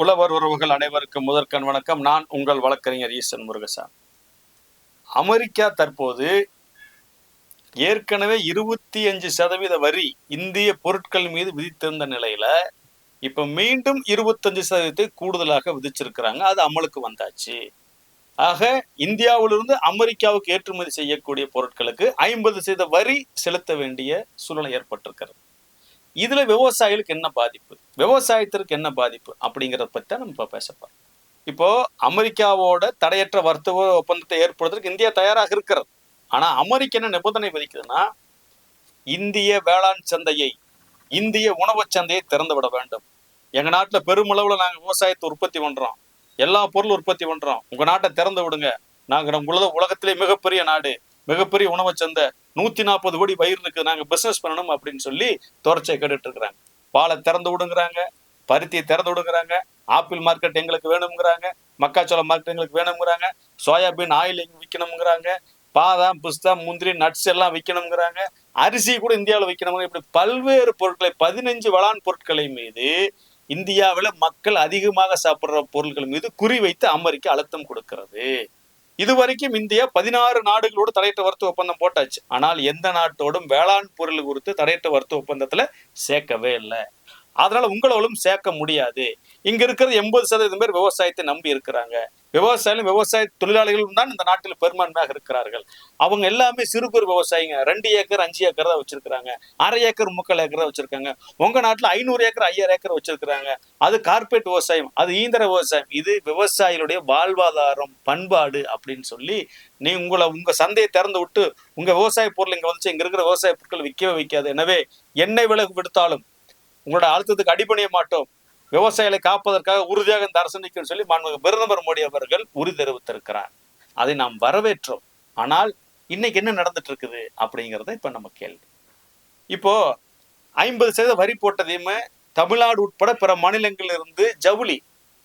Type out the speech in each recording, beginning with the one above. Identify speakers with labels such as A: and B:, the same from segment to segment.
A: உழவர் உறவுகள் அனைவருக்கும் முதற்கண் வணக்கம். நான் உங்கள் வழக்கறிஞர் ஈசன் முருகசாமி. அமெரிக்கா தற்போது ஏற்கனவே இருபத்தி அஞ்சு சதவீத வரி இந்திய பொருட்கள் மீது விதித்திருந்த நிலையில இப்ப மீண்டும் இருபத்தஞ்சு சதவீதத்தை கூடுதலாக விதிச்சிருக்கிறாங்க. அது அமலுக்கு வந்தாச்சு. ஆக இந்தியாவிலிருந்து அமெரிக்காவுக்கு ஏற்றுமதி செய்யக்கூடிய பொருட்களுக்கு ஐம்பது சதவீத வரி செலுத்த வேண்டிய சூழ்நிலை ஏற்பட்டிருக்கிறது. இதுல விவசாயிகளுக்கு என்ன பாதிப்பு? விவசாயத்திற்கு என்ன பாதிப்பு? அப்படிங்கிறத பத்தி தான் நம்ம இப்போ பேசப்போம் இப்போ அமெரிக்காவோட தடையற்ற வர்த்தக ஒப்பந்தத்தை ஏற்படுத்துறதுக்கு இந்தியா தயாராக இருக்கிறது. ஆனா அமெரிக்க என்ன நிபந்தனை விதிக்குதுன்னா இந்திய வேளாண் சந்தையை இந்திய உணவுச் சந்தையை திறந்து விட வேண்டும். எங்க நாட்டுல பெருமளவுல நாங்க விவசாயத்தை உற்பத்தி பண்றோம். எல்லா பொருளும் உற்பத்தி பண்றோம். உங்க நாட்டை திறந்து விடுங்க. நாங்க நம்ம உலகத்திலே மிகப்பெரிய நாடு. மிகப்பெரிய உணவு சந்தை. நூத்தி நாற்பது கோடி பயிர் இருக்கு நாங்க பிசினஸ் பண்ணணும் அப்படின்னு சொல்லி தொடர்ச்சியை கேட்டுட்டு இருக்கிறாங்க பாலை திறந்து விடுங்கிறாங்க பருத்தியை திறந்து விடுங்கிறாங்க ஆப்பிள் மார்க்கெட் எங்களுக்கு வேணுங்கிறாங்க மக்காச்சோளம் மார்க்கெட் எங்களுக்கு வேணுங்கிறாங்க சோயாபீன் ஆயில் எங்க விற்கணுங்கிறாங்க பாதாம் பிஸ்தா முந்திரி நட்ஸ் எல்லாம் விற்கணுங்கிறாங்க அரிசி கூட இந்தியாவில் விற்கணுங்க இப்படி பல்வேறு பொருட்களை பதினஞ்சு வளான் பொருட்களை மீது இந்தியாவில் மக்கள் அதிகமாக சாப்பிட்ற பொருட்கள் மீது குறி வைத்து அமெரிக்கா அழுத்தம் கொடுக்கிறது. இதுவரைக்கும் இந்தியா பதினாறு நாடுகளோடு தடையற்ற வர்த்தக ஒப்பந்தம் போட்டாச்சு. ஆனால் எந்த நாட்டோடும் வேளாண் பொருள் குறித்து தடையற்ற வர்த்தக ஒப்பந்தத்தில் சேர்க்கவே இல்லை. அதனால உங்களாலும் சேர்க்க முடியாது. இங்க இருக்கிற எண்பது சதவீதம் பேர் விவசாயத்தை நம்பி இருக்கிறாங்க. விவசாயிகளும் விவசாய தொழிலாளிகளும் தான் இந்த நாட்டில் பெரும்பான்மையாக இருக்கிறார்கள். அவங்க எல்லாமே சிறு குறு விவசாயிங்க. ரெண்டு ஏக்கர் அஞ்சு ஏக்கர் தான் வச்சிருக்கிறாங்க. அரை ஏக்கர் முக்கால் ஏக்கர் தான் வச்சிருக்காங்க. உங்க நாட்டில் ஐநூறு ஏக்கர் ஐயாயிரம் ஏக்கர் வச்சிருக்கிறாங்க. அது கார்பரேட் விவசாயம் அது ஈந்திர விவசாயம். இது விவசாயிகளுடைய வாழ்வாதாரம் பண்பாடு அப்படின்னு சொல்லி நீ உங்களை உங்க சந்தையை திறந்து விட்டு உங்க விவசாய பொருள் இங்க வந்துச்சு. இங்க இருக்கிற விவசாய பொருட்கள் விற்கவே விற்காது. எனவே எண்ணெய் விலை விடுத்தாலும் உங்களோட அழுத்தத்துக்கு அடிபணிய மாட்டோம். விவசாயிகளை காப்பதற்காக உறுதியாக இந்த அரசு நிற்கும் சொல்லி மாண்புமிகு பிரதமர் மோடி அவர்கள் உறுதி தெரிவித்திருக்கிறார். அதை நாம் வரவேற்றோம். ஆனால் இன்னைக்கு என்ன நடந்துட்டு இருக்குது அப்படிங்கிறத இப்போ நம்ம கேள்வி. இப்போ ஐம்பது சதவீத வரி போட்டதையுமே தமிழ்நாடு உட்பட பிற மாநிலங்களில் இருந்து ஜவுளி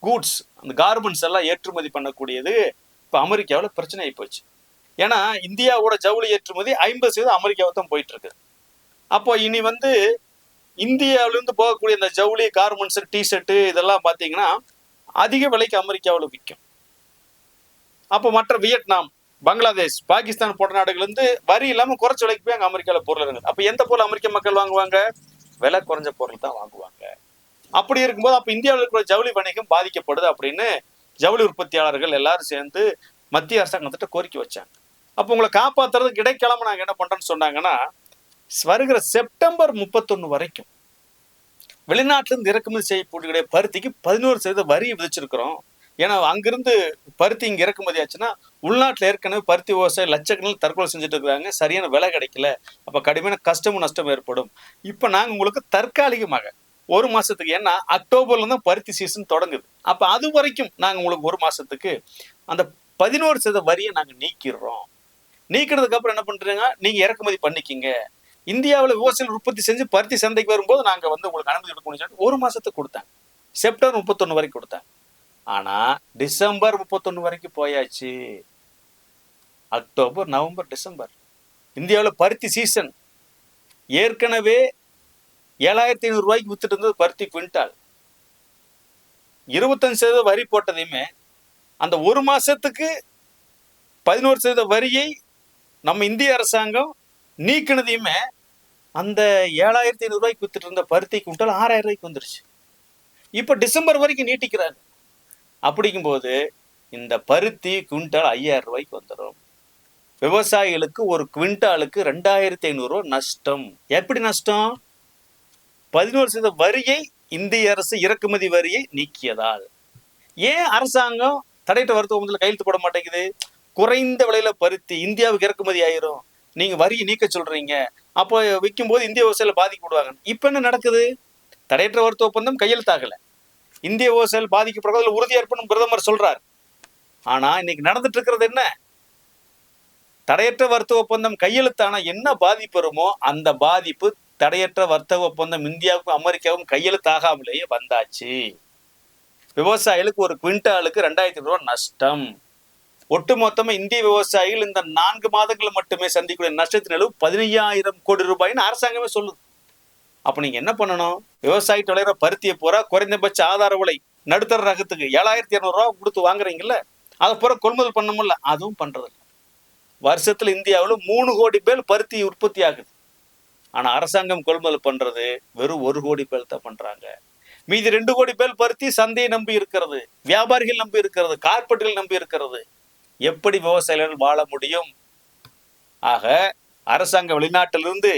A: கூட்ஸ் அந்த கார்மெண்ட்ஸ் எல்லாம் ஏற்றுமதி பண்ணக்கூடியது இப்போ அமெரிக்காவில் பிரச்சனை ஆகி போச்சு. ஏன்னா இந்தியாவோட ஜவுளி ஏற்றுமதி ஐம்பது சதவீதம் அமெரிக்காவை தான் போயிட்டு இருக்கு அப்போ இனி வந்து இந்தியாவிலிருந்து போகக்கூடிய இந்த ஜவுளி கார்மெண்ட்ஸ் டிஷர்ட்டு இதெல்லாம் பார்த்தீங்கன்னா அதிக விலைக்கு அமெரிக்காவில் விற்கும். அப்போ மற்ற வியட்நாம் பங்களாதேஷ் பாகிஸ்தான் போன்ற நாடுகள்லேருந்து வரி இல்லாமல் குறைச்ச விலைக்கு போய் அங்கே அமெரிக்காவில் பொருள் இருக்குது அப்போ எந்த பொருள் அமெரிக்க மக்கள் வாங்குவாங்க? விலை குறைஞ்ச பொருள் தான் வாங்குவாங்க. அப்படி இருக்கும்போது அப்போ இந்தியாவில் இருக்கிற ஜவுளி வணிகம் பாதிக்கப்படுது அப்படின்னு ஜவுளி உற்பத்தியாளர்கள் எல்லாரும் சேர்ந்து மத்திய அரசாங்கத்திட்ட கோரிக்கை வச்சாங்க. அப்போ உங்களை காப்பாற்றுறது இடைக்கிழமை நாங்கள் என்ன பண்ணுறோன்னு சொன்னாங்கன்னா வருகிற செப்டம்பர் முப்பத்தொன்னு வரைக்கும் வெளிநாட்டிலிருந்து இறக்குமதி செய்யக்கூடிய பருத்திக்கு பதினோரு சதவீத வரி விதிச்சிருக்கிறோம். ஏன்னா அங்கிருந்து பருத்தி இங்கே இறக்குமதி ஆச்சுன்னா உள்நாட்டில் ஏற்கனவே பருத்தி விவசாயம் லட்சக்கணக்கில் தற்கொலை செஞ்சுட்டு இருக்கிறாங்க சரியான விலை கிடைக்கல. அப்போ கடுமையான கஷ்டமும் நஷ்டம் ஏற்படும். இப்போ நாங்கள் உங்களுக்கு தற்காலிகமாக ஒரு மாதத்துக்கு ஏன்னா அக்டோபர்ல தான் பருத்தி சீசன் தொடங்குது. அப்போ அது வரைக்கும் நாங்கள் உங்களுக்கு ஒரு மாதத்துக்கு அந்த பதினோரு சதவீத வரியை நாங்கள் நீக்கிடுறோம். நீக்கினதுக்கு அப்புறம் என்ன பண்ணுறீங்க நீங்கள் இறக்குமதி பண்ணிக்கிங்க. இந்தியாவில் விவசாயிகள் உற்பத்தி செஞ்சு பருத்தி சந்தைக்கு வரும்போது நாங்கள் வந்து உங்களுக்கு அனுமதி கொடுக்க முடியும் ஒரு மாதத்துக்கு கொடுத்தேன். செப்டம்பர் முப்பத்தொன்று வரைக்கும் கொடுத்தேன். ஆனால் டிசம்பர் முப்பத்தொன்று வரைக்கும் போயாச்சு. October November December. இந்தியாவில் பருத்தி சீசன் ஏற்கனவே ஏழாயிரத்தி ஐநூறுரூவாய்க்கு விற்றுட்டு வித்துட்டு இருந்தது பருத்தி குவிண்டால் இருபத்தஞ்சு சதவீதம் வரி போட்டதையுமே அந்த ஒரு மாதத்துக்கு பதினோரு சதவீத வரியை நம்ம இந்திய அரசாங்கம் நீக்கினதையுமே அந்த ஏழாயிரத்தி ஐநூறு ரூபாய்க்கு வித்துட்டு இருந்த பருத்தி குவிண்டால் ஆறாயிரம் ரூபாய்க்கு வந்துருச்சு. இப்போ டிசம்பர் வரைக்கும் நீட்டிக்கிறாங்க அப்படிங்கும்போது இந்த பருத்தி குவிண்டால் ஐயாயிரம் ரூபாய்க்கு வந்துடும் விவசாயிகளுக்கு ஒரு குவிண்டாலுக்கு ரெண்டாயிரத்தி ஐநூறுரூவா நஷ்டம். எப்படி நஷ்டம்? பதினோரு சதவீத வரியை இந்திய அரசு இறக்குமதி வரியை நீக்கியதால். ஏன் அரசாங்கம் தடையிட்ட வருத்த ஒப்பந்தத்தில் கையெழுத்து போட மாட்டேங்குது? குறைந்த விலையில பருத்தி இந்தியாவுக்கு இறக்குமதி ஆயிரும். நீங்க வரியை நீக்க சொல்றீங்க. அப்போ விற்கும்போது இந்திய விவசாயிகள் பாதிக்கப்படுவாங்க இப்ப என்ன நடக்குது? தடையற்ற வர்த்தக ஒப்பந்தம் கையெழுத்தாகல இந்திய விவசாயிகள் பாதிக்கப்படுறதுல உறுதியா இருப்பணும் பிரதமர் சொல்கிறார் ஆனா இன்னைக்கு நடந்துட்டு இருக்கிறது என்ன? தடையற்ற வர்த்தக ஒப்பந்தம் கையெழுத்தானா என்ன பாதிப்பு வருமோ அந்த பாதிப்பு தடையற்ற வர்த்தக ஒப்பந்தம் இந்தியாவுக்கும் அமெரிக்காவுக்கும் கையெழுத்தாகாமலேயே வந்தாச்சு. விவசாயிகளுக்கு ஒரு குவிண்டாலுக்கு ரெண்டாயிரத்தி ரூபாய் நஷ்டம். ஒட்டுமொத்தமா இந்திய விவசாயிகள் இந்த நான்கு மாதங்கள் மட்டுமே சந்திக்கக்கூடிய நஷ்டத்தின் அளவு பதினையாயிரம் கோடி ரூபாய்னு அரசாங்கமே சொல்லுது. அப்ப நீங்க என்ன பண்ணணும்? விவசாயிட்டு விளையிற பருத்தியை பூரா குறைந்தபட்ச ஆதார விலை நடுத்தர ரகத்துக்கு ஏழாயிரத்தி இரநூறுவா கொடுத்து வாங்குறீங்கல்ல அதை பூரா கொள்முதல் பண்ண முடியல. அதுவும் பண்றது இல்ல. வருஷத்துல இந்தியாவில் மூணு கோடி பேர் பருத்தி உற்பத்தி ஆகுது. ஆனா அரசாங்கம் கொள்முதல் பண்றது வெறும் ஒரு கோடி பேர் தான் பண்றாங்க. மீதி ரெண்டு கோடி பேர் பருத்தி சந்தையை நம்பி இருக்கிறது வியாபாரிகள் நம்பி இருக்கிறது கார்பெட்டுகள் நம்பி இருக்கிறது. எப்படி விவசாயிகள் வாழ முடியும்? ஆக அரசாங்க வெளிநாட்டிலிருந்து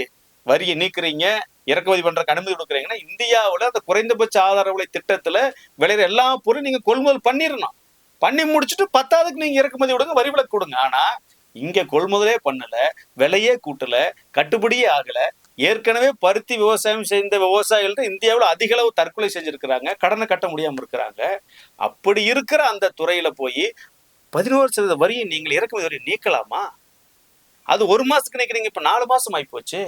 A: வரியை நீக்குறீங்க இறக்குமதி பண்றதுக்கு அனுமதி கொடுக்குறீங்கன்னா இந்தியாவில் அந்த குறைந்தபட்ச ஆதார விலை திட்டத்துல விளையிற எல்லா பொருளும் நீங்க கொள்முதல் பண்ணிடணும் பண்ணி முடிச்சுட்டு பத்தாவதுக்கு நீங்க இறக்குமதி விடுங்க வரி விலக்கு கொடுங்க. ஆனா இங்க கொள்முதலே பண்ணல விலையே கூட்டல கட்டுப்படியே ஆகல. ஏற்கனவே பருத்தி விவசாயம் செய்த விவசாயிகள் இந்தியாவில் அதிக அளவு தற்கொலை செஞ்சிருக்கிறாங்க கடனை கட்ட முடியாம இருக்கிறாங்க. அப்படி இருக்கிற அந்த துறையில போய் பதினோரு சதவீத வரியை நீங்கள் இறக்குமதி வரி நீக்கலாமா? அது ஒரு மாதத்துக்கு நினைக்கிறீங்க இப்போ நாலு மாதம் ஆகிப்போச்சு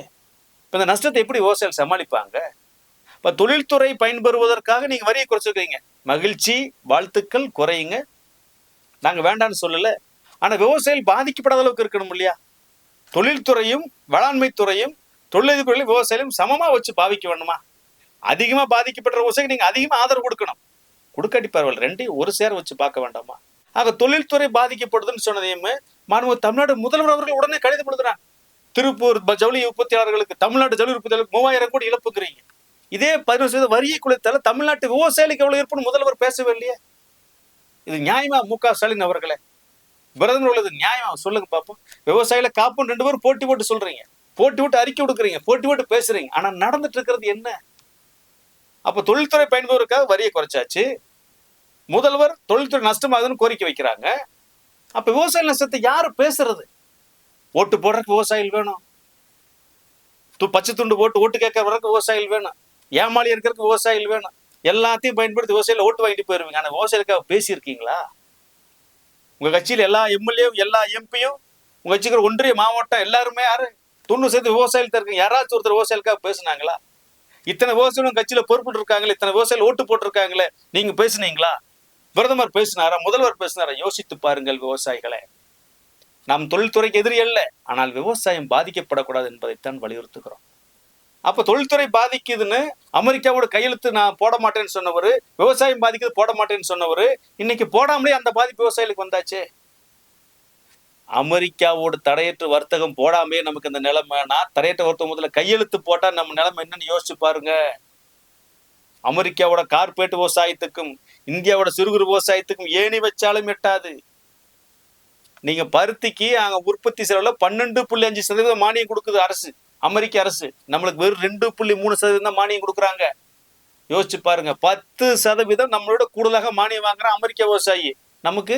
A: இப்போ இந்த நஷ்டத்தை எப்படி விவசாயிகள் சமாளிப்பாங்க? இப்போ தொழில்துறை பயன்பெறுவதற்காக நீங்கள் வரியை குறைச்சிருக்கீங்க மகிழ்ச்சி வாழ்த்துக்கள் குறையுங்க. நாங்கள் வேண்டாம்னு சொல்லலை. ஆனால் விவசாயிகள் பாதிக்கப்படாத அளவுக்கு இருக்கணும் இல்லையா? தொழில்துறையும் வேளாண்மை துறையும் தொழிலதிபர்களும் விவசாயிகளும் சமமாக வச்சு பாவிக்க வேணுமா? அதிகமாக பாதிக்கப்பட்ட விவசாயிக்கு நீங்கள் அதிகமாக ஆதரவு கொடுக்கணும். கொடுக்காட்டி பரவாயில்ல. ரெண்டையும் ஒரு சேர வச்சு பார்க்க வேண்டாமா? ஆக தொழில்துறை பாதிக்கப்படுதுன்னு சொன்னதையுமே மாண்பு தமிழ்நாடு முதல்வர் அவர்கள் உடனே கடிதம் எழுதுறாங்க திருப்பூர் ஜவுளி உற்பத்தியாளர்களுக்கு தமிழ்நாட்டு ஜவுளி உற்பத்தியாளர்களுக்கு மூவாயிரம் கோடி இழப்புங்கிறீங்க. இதே பதினொரு சதவீத வரியை குளித்தால தமிழ்நாட்டு விவசாயிகளுக்கு எவ்வளவு இருப்புன்னு முதல்வர் பேசவே இல்லையே? இது நியாயமா? மு க ஸ்டாலின் அவர்களே. பிரதமர் உள்ளது நியாயமா? சொல்லுங்க பாப்போம். விவசாயில காப்பும் ரெண்டு பேரும் போட்டி போட்டு சொல்றீங்க. போட்டி விட்டு அறிக்கை கொடுக்குறீங்க போட்டி போட்டு பேசுறீங்க. ஆனா நடந்துட்டு இருக்கிறது என்ன? அப்ப தொழில்துறை பயன்படுவதற்காக வரியை குறைச்சாச்சு. முதல்வர் தொழில்துறை நஷ்டமாகுதுன்னு கோரிக்கை வைக்கிறாங்க. அப்ப விவசாய நஷ்டத்தை யாரு பேசுறது? ஓட்டு போடுறதுக்கு விவசாயிகள் வேணும். து- பச்சை துண்டு போட்டு ஓட்டு கேட்கற வரைக்கும் விவசாயிகள் வேணும். ஏமாளி இருக்கிறதுக்கு விவசாயிகள் வேணும். எல்லாத்தையும் பயன்படுத்தி விவசாயிகள் ஓட்டு வாங்கிட்டு போயிருவீங்க. ஆனால் விவசாயிகளுக்காக பேசியிருக்கீங்களா? உங்கள் கட்சியில் எல்லா எம்எல்ஏவும் எல்லா எம்பியும் உங்கள் கட்சிக்கிற ஒன்றிய மாவட்டம் எல்லாருமே யாரு? தொண்ணூறு சேர்த்து விவசாயிகள் தான் இருக்காங்க யாராச்சும் ஒருத்தர் விவசாயிகளுக்காக பேசுனாங்களா? இத்தனை விவசாயிகளும் கட்சியில் பொறுப்புட்டு இருக்காங்களே இத்தனை விவசாயிகள் ஓட்டு போட்டிருக்காங்களே நீங்கள் பேசுனீங்களா? பிரதமர் பேசினாரா முதல்வர் பேசினாரா யோசித்து பாருங்கள் விவசாயிகளை. நாம் தொழில்துறைக்கு எதிரி அல்ல ஆனால் விவசாயம் பாதிக்கப்படக்கூடாது என்பதைத்தான் வலியுறுத்துகிறோம். அப்ப தொழில்துறை பாதிக்குதுன்னு அமெரிக்காவோட கையெழுத்து நான் போட மாட்டேன்னு சொன்னவர் விவசாயம் பாதிக்குது போட மாட்டேன்னு சொன்னவர் இன்னைக்கு போடாமலே அந்த பாதிப்பு விவசாயிகளுக்கு வந்தாச்சே. அமெரிக்காவோட தடையற்ற வர்த்தகம் போடாமே நமக்கு இந்த நிலைமைனா தடையற்ற வர்த்தகம் முதல்ல கையெழுத்து போட்டா நம்ம நிலைமை என்னன்னு யோசிச்சு பாருங்க. அமெரிக்காவோட கார்பரேட் விவசாயத்துக்கும் இந்தியாவோட சிறு குறு விவசாயத்துக்கும் ஏணி வச்சாலும் எட்டாது. நீங்க பருத்திக்கு அங்க உற்பத்தி செலவுல பன்னெண்டு புள்ளி அஞ்சு சதவீதம் மானியம் கொடுக்குது அரசு அமெரிக்க அரசு. நம்மளுக்கு வெறும் ரெண்டு புள்ளி மூணு சதவீதம் தான் மானியம் கொடுக்குறாங்க. யோசிச்சு பாருங்க பத்து சதவீதம் நம்மளோட கூடுதலாக மானியம் வாங்குற அமெரிக்க விவசாயி. நமக்கு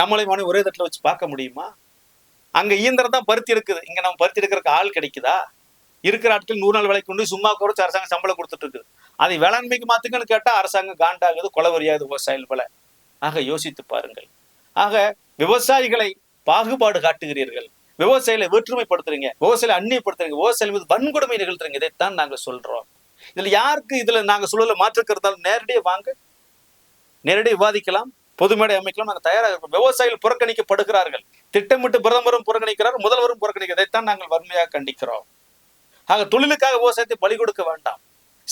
A: நம்மளை மானியம் ஒரே தட்டில் வச்சு பார்க்க முடியுமா? அங்க இயந்திரம் தான் பருத்தி இருக்குது இங்க நம்ம பருத்தி எடுக்கிறதுக்கு ஆள் கிடைக்குதா? இருக்கிற ஆட்கள் நூறு நாள் விலைக்கு கொண்டு சும்மா குறைச்சு அரசாங்கம் சம்பளம் கொடுத்துட்டு இருக்குது. அதை வேளாண்மைக்கு மாத்துங்கன்னு கேட்டால் அரசாங்கம் காண்டாகுது கொலவரியாகுது விவசாயிகள் போல. ஆக யோசித்து பாருங்கள். ஆக விவசாயிகளை பாகுபாடு காட்டுகிறீர்கள். விவசாயிகளை வேற்றுமைப்படுத்துறீங்க. விவசாயிகளை அந்நியப்படுத்துறீங்க. விவசாயிகள் மீது வன்கொடுமை நிகழ்த்துறீங்க. இதைத்தான் நாங்க சொல்றோம். இதுல யாருக்கு இதுல நாங்க சூழலை மாற்றுக்கிறதாலும் நேரடியாக வாங்க. நேரடியாக விவாதிக்கலாம். பொது மேடை அமைக்கலாம். நாங்கள் தயாராக இருக்கோம். விவசாயிகள் புறக்கணிக்கப்படுகிறார்கள். திட்டமிட்டு பிரதமரும் புறக்கணிக்கிறார். முதல்வரும் புறக்கணிக்கிறார். இதைத்தான் நாங்கள் வன்மையாக கண்டிக்கிறோம். ஆக தொழிலுக்காக விவசாயத்தை பலி கொடுக்க வேண்டாம்.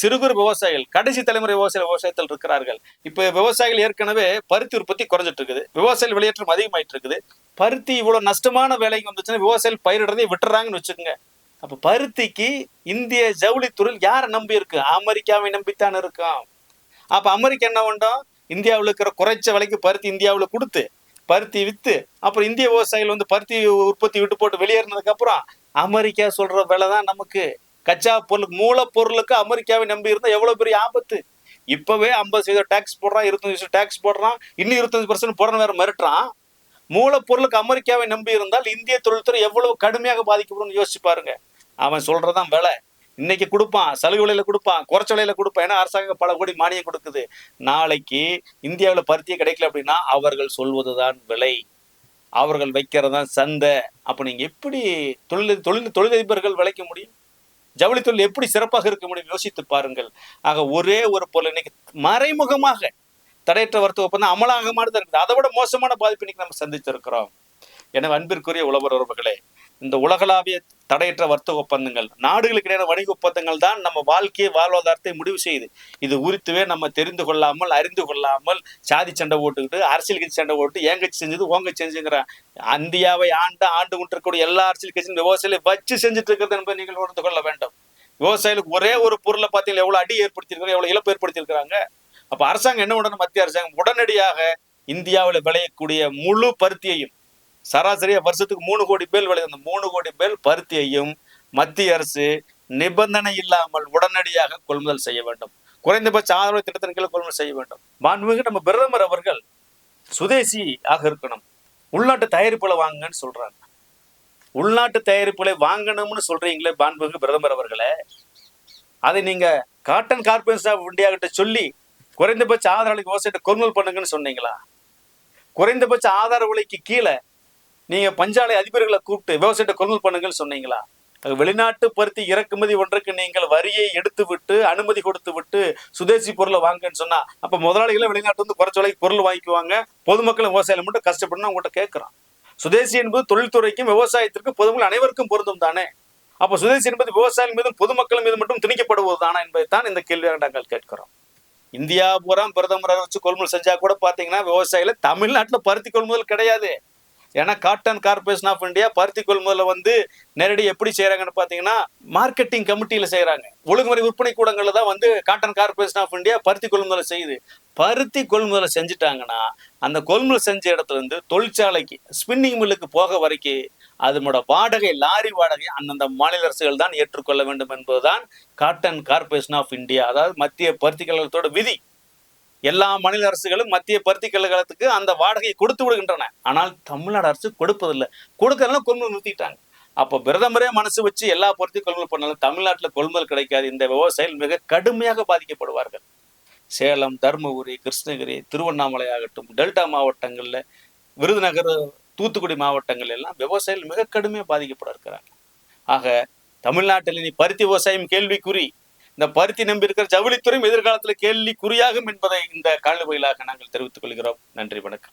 A: சிறு குறு விவசாயிகள் கடைசி தலைமுறை விவசாய விவசாயத்தில் இருக்கிறார்கள். இப்போ விவசாயிகள் ஏற்கனவே பருத்தி உற்பத்தி குறைஞ்சிட்டு இருக்குது விவசாயிகள் வெளியேற்றம் அதிகமாயிட்டு இருக்குது பருத்தி இவ்வளோ நஷ்டமான வேலைக்கு வந்துச்சுன்னா விவசாயிகள் பயிரிடுறதை விட்டுறாங்கன்னு வச்சுக்கோங்க. அப்போ பருத்திக்கு இந்திய ஜவுளித்துறையில் யாரை நம்பி இருக்கு? அமெரிக்காவை நம்பித்தான் இருக்கான். அப்போ அமெரிக்கா என்ன பண்ணோம் இந்தியாவில் இருக்கிற குறைச்ச விலைக்கு பருத்தி இந்தியாவில் கொடுத்து பருத்தி விற்று அப்புறம் இந்திய விவசாயிகள் வந்து பருத்தி உற்பத்தி விட்டு போட்டு வெளியேறினதுக்கப்புறம் அமெரிக்கா சொல்கிற விலை தான் நமக்கு. கச்சா பொருளுக்கு மூலப்பொருளுக்கு அமெரிக்காவை நம்பி இருந்தால் எவ்வளோ பெரிய ஆபத்து? இப்போவே ஐம்பது சதவீதம் டேக்ஸ் போடுறான் இருபத்தஞ்சு சதவீதம் டேக்ஸ் போடுறான் இன்னும் இருபத்தஞ்சு பர்சன்ட் போடுறன்னு வேற மிரட்டுறான். மூலப்பொருளுக்கு அமெரிக்காவை நம்பி இருந்தால் இந்திய தொழில்துறை எவ்வளவு கடுமையாக பாதிக்கப்படும் யோசிச்சு பாருங்க. அவன் சொல்றதான் விலை. இன்னைக்கு கொடுப்பான் சலுகை விலையில கொடுப்பான் குறைச்ச விலையில கொடுப்பான். ஏன்னா அரசாங்கம் பல கோடி மானியம் கொடுக்குது. நாளைக்கு இந்தியாவில் பருத்தியே கிடைக்கல அப்படின்னா அவர்கள் சொல்வதுதான் விலை. அவர்கள் வைக்கிறதான் சந்தை. அப்ப நீங்க எப்படி தொழில் தொழில் தொழிலதிபர்கள் விளைக்க முடியும்? ஜவுளி தொழில் எப்படி சிறப்பாக இருக்க முடியும் யோசித்து பாருங்கள். ஆக ஒரே ஒரு பொருள் இன்னைக்கு மறைமுகமாக தடையற்ற வர்த்தக ஒப்பந்தம் அமலாகமானது இருக்குது. அதை விட மோசமான பாதிப்பு இன்னைக்கு நம்ம சந்திச்சிருக்கிறோம். எனவே அன்பிற்குரிய உழவர் உறவுகளே இந்த உலகளாவிய தடையற்ற வர்த்தக ஒப்பந்தங்கள் நாடுகளுக்கு இடையான வணிக ஒப்பந்தங்கள் தான் நம்ம வாழ்க்கையை வாழ்வாதாரத்தை முடிவு செய்யுது. இது குறித்துவே நம்ம தெரிந்து கொள்ளாமல் அறிந்து கொள்ளாமல் சாதி சண்டை ஓட்டுக்கிட்டு அரசியல் கட்சி சண்டை ஓட்டு ஏன் கட்சி செஞ்சது ஓங்க செஞ்சுங்கிற இந்தியாவை ஆண்டு ஆண்டு கொண்டிருக்கக்கூடிய எல்லா அரசியல் கட்சியும் விவசாயிகளை வச்சு செஞ்சுட்டு இருக்கிறது என்பதை நீங்கள் உணர்ந்து கொள்ள வேண்டும். விவசாயிகளுக்கு ஒரே ஒரு பொருளை பார்த்தீங்கன்னா எவ்வளவு அடி ஏற்படுத்தியிருக்காங்க எவ்வளவு இழப்பு ஏற்படுத்தியிருக்கிறாங்க? அப்ப அரசாங்கம் என்ன பண்ணணும் மத்திய அரசாங்கம் உடனடியாக இந்தியாவில் விளையக்கூடிய முழு பருத்தியையும் சராசரியா வருஷத்துக்கு மூணு கோடி பேல் விளையும் அந்த மூணு கோடி பேல் பருத்தியையும் மத்திய அரசு நிபந்தனை இல்லாமல் உடனடியாக கொள்முதல் செய்ய வேண்டும். குறைந்தபட்ச ஆதரவு திட்டத்தின் கீழ் கொள்முதல் செய்ய வேண்டும். மாண்புமிகு நம்ம பிரதமர் அவர்கள் சுதேசி ஆக இருக்கணும். உள்நாட்டு தயாரிப்புகளை வாங்குங்கன்னு சொல்றாங்க. உள்நாட்டு தயாரிப்புகளை வாங்கணும்னு சொல்றீங்களே மாண்புமிகு பிரதமர் அவர்களே. அதை நீங்க காட்டன் கார்பரேஷன் ஆஃப் இந்தியா கிட்ட சொல்லி குறைந்தபட்ச ஆதரவு விவசாயத்தை கொள்முதல் பண்ணுங்கன்னு சொன்னீங்களா? குறைந்தபட்ச ஆதார விலைக்கு கீழே நீங்க பஞ்சாலை அதிபர்களை கூப்பிட்டு விவசாயத்தை கொள்முதல் பண்ணுங்கன்னு சொன்னீங்களா? வெளிநாட்டு பருத்தி இறக்குமதி ஒன்றுக்கு நீங்கள் வரியை எடுத்து விட்டு அனுமதி கொடுத்து விட்டு சுதேசி பொருளை வாங்கன்னு சொன்னா அப்ப முதலாளிகளை வெளிநாட்டு வந்து குறைச்ச விலைக்கு பொருள் வாங்கிக்குவாங்க. பொதுமக்களும் விவசாயம் மட்டும் கஷ்டப்படணும் உங்கள்கிட்ட கேட்கிறோம். சுதேசி என்பது தொழில்துறைக்கும் விவசாயத்திற்கும் பொதுமக்கள் அனைவருக்கும் பொருந்தும் தானே? அப்ப சுதேசி என்பது விவசாயம் மீதும் பொதுமக்கள் மீது மட்டும் திணிக்கப்படுவது தானா என்பதைத்தான் இந்த கேள்வியாக நாங்கள் கேட்கிறோம். இந்தியா பூரா பிரதமரை வச்சு கொள்முதல் செஞ்சா கூட பாத்தீங்கன்னா விவசாயிகள் தமிழ்நாட்டுல பருத்தி கொள்முதல் கிடையாது. ஏன்னா காட்டன் கார்பரேஷன் ஆஃப் இந்தியா பருத்தி கொள்முதல வந்து நேரடி எப்படி செய்யறாங்கன்னு பாத்தீங்கன்னா மார்க்கெட்டிங் கமிட்டியில செய்யறாங்க ஒழுங்குமுறை விற்பனை கூடங்கள்ல தான் வந்து காட்டன் கார்பரேஷன் ஆஃப் இந்தியா பருத்தி கொள்முதலை செய்யுது. பருத்தி கொள்முதலை செஞ்சுட்டாங்கன்னா அந்த கொள்முதல் செஞ்ச இடத்துல இருந்து தொழிற்சாலைக்கு ஸ்பின்னிங் மில்லுக்கு போக வரைக்கும் அதனோட வாடகை லாரி வாடகை அந்தந்த மாநில அரசுகள் தான் ஏற்றுக்கொள்ள வேண்டும் என்பதுதான் காட்டன் கார்பரேஷன் ஆஃப் இந்தியா அதாவது மத்திய பருத்தி கழகத்தோட விதி. எல்லா மாநில அரசுகளும் மத்திய பருத்தி கழகத்துக்கு அந்த வாடகையை கொடுத்து விடுகின்றன. ஆனால் தமிழ்நாடு அரசு கொடுப்பதில்லை. கொடுக்கறதுனால கொள்முதல் நிறுத்திட்டாங்க. அப்போ பிரதமரே மனசு வச்சு எல்லா பொருத்தையும் கொள்முதல் பண்ணாலும் தமிழ்நாட்டில் கொள்முதல் கிடைக்காது. இந்த விவசாயிகள் மிக கடுமையாக பாதிக்கப்படுவார்கள். சேலம் தருமபுரி கிருஷ்ணகிரி திருவண்ணாமலை ஆகட்டும் டெல்டா மாவட்டங்களில் விருதுநகர் தூத்துக்குடி மாவட்டங்கள் எல்லாம் விவசாயிகள் மிக கடுமையாக பாதிக்கப்பட இருக்கிறாங்க ஆக தமிழ்நாட்டில் இனி பருத்தி விவசாயம் கேள்விக்குறி. இந்த பருத்தி நம்பி இருக்கிற ஜவுளித்துறையும் எதிர்காலத்தில் கேள்விக்குறியாகும் என்பதை இந்த காணொலியாக நாங்கள் தெரிவித்துக் கொள்கிறோம். நன்றி வணக்கம்.